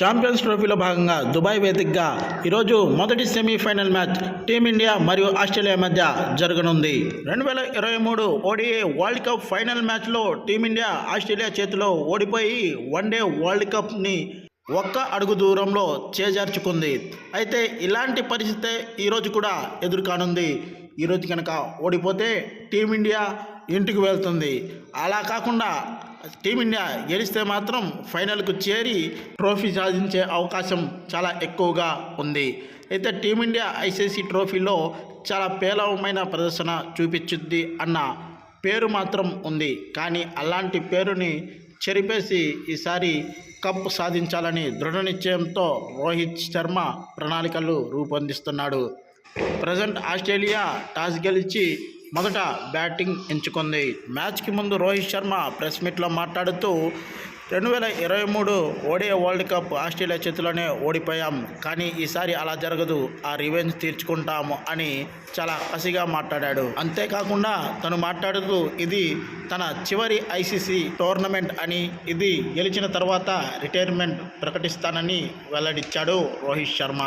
Champions ట్రోఫీలో భాగంగా Dubai వేదికగా ఈరోజు మొదటి సెమీఫైనల్ మ్యాచ్ టీమిండియా మరియు ఆస్ట్రేలియా మధ్య జరగనుంది. రెండు వేల ఇరవై మూడు ఓడిఏ వరల్డ్ కప్ ఫైనల్ మ్యాచ్లో టీమిండియా ఆస్ట్రేలియా చేతిలో ఓడిపోయి వన్డే వరల్డ్ కప్ని ఒక్క అడుగు దూరంలో చేజార్చుకుంది. అయితే ఇలాంటి పరిస్థితే ఈరోజు కూడా ఎదురుకానుంది. ఈరోజు కనుక ఓడిపోతే టీమిండియా ఇంటికి వెళ్తుంది. అలా కాకుండా టీమిండియా గెలిస్తే మాత్రం ఫైనల్కు చేరి ట్రోఫీ సాధించే అవకాశం చాలా ఎక్కువగా ఉంది. అయితే టీమిండియా ఐసీసీ ట్రోఫీలో చాలా పేలవమైన ప్రదర్శన చూపించుద్ది అన్న పేరు మాత్రం ఉంది. కానీ అలాంటి పేరుని చెరిపేసి ఈసారి కప్ సాధించాలని దృఢ నిశ్చయంతో రోహిత్ శర్మ ప్రణాళికలు రూపొందిస్తున్నాడు. ప్రజెంట్ ఆస్ట్రేలియా టాస్ గెలిచి మొదట బ్యాటింగ్ ఎంచుకుంది. మ్యాచ్కి ముందు రోహిత్ శర్మ ప్రెస్ మీట్లో మాట్లాడుతూ రెండు వేల ఇరవై మూడు ఓడే వరల్డ్ కప్ ఆస్ట్రేలియా చేతిలోనే ఓడిపోయాం. కానీ ఈసారి అలా జరగదు. ఆ రివెంజ్ తీర్చుకుంటాము అని చాలా కసిగా మాట్లాడాడు. అంతేకాకుండా తను మాట్లాడుతూ ఇది తన చివరి ఐసీసీ టోర్నమెంట్ అని ఇది గెలిచిన తర్వాత రిటైర్మెంట్ ప్రకటిస్తానని వెల్లడించాడు రోహిత్ శర్మ.